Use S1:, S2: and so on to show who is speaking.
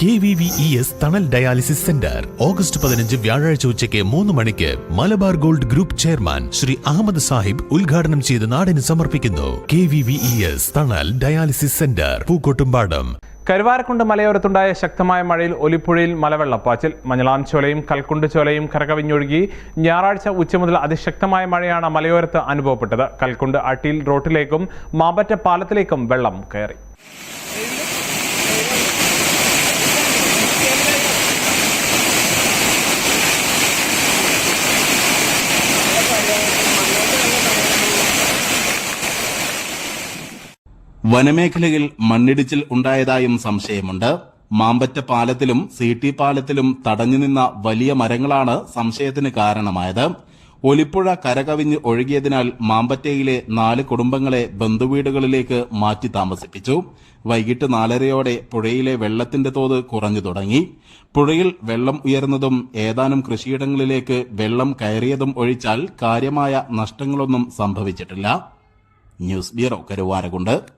S1: K V V E S Thanal dialysis centre. August പതിനഞ്ച് വ്യാഴാഴ്ച ഉച്ചയ്ക്ക് മൂന്ന് മണിക്ക് Malabar Gold Group chairman Shri Ahmed Sahib ഉദ്ഘാടനം ചെയ്ത് നാടിന് സമർപ്പിക്കുന്നു. K V V E S Thanal dialysis centre Pookkottumpadam.
S2: Karuvarakundu മലയോരത്തുണ്ടായ ശക്തമായ മഴയിൽ ഒലിപ്പുഴയിൽ മലവെള്ളപ്പാച്ചിൽ മഞ്ഞളാം ചോലയും കൽക്കുണ്ട് ചോലയും കരകവിഞ്ഞൊഴുകി. ഞായറാഴ്ച ഉച്ച മുതൽ അതിശക്തമായ മഴയാണ് മലയോരത്ത് അനുഭവപ്പെട്ടത്. കൽക്കുണ്ട് അട്ടിയിൽ റോട്ടിലേക്കും മാമ്പറ്റ പാലത്തിലേക്കും വെള്ളം കയറി.
S3: വനമേഖലയിൽ മണ്ണിടിച്ചിൽ ഉണ്ടായതായും സംശയമുണ്ട്. മാമ്പറ്റ പാലത്തിലും സി ടി പാലത്തിലും തടഞ്ഞുനിന്ന വലിയ മരങ്ങളാണ് സംശയത്തിന് കാരണമായത്. ഒലിപ്പുഴ കരകവിഞ്ഞ് ഒഴുകിയതിനാൽ മാമ്പറ്റയിലെ നാല് കുടുംബങ്ങളെ ബന്ധുവീടുകളിലേക്ക് മാറ്റി താമസിപ്പിച്ചു. വൈകിട്ട് നാലരയോടെ പുഴയിലെ വെള്ളത്തിന്റെ തോത് കുറഞ്ഞു തുടങ്ങി. പുഴയിൽ വെള്ളം ഉയർന്നതും ഏതാനും കൃഷിയിടങ്ങളിലേക്ക് വെള്ളം കയറിയതും ഒഴിച്ചാൽ കാര്യമായ നഷ്ടങ്ങളൊന്നും സംഭവിച്ചിട്ടില്ല. News bureau Karuvarakundu.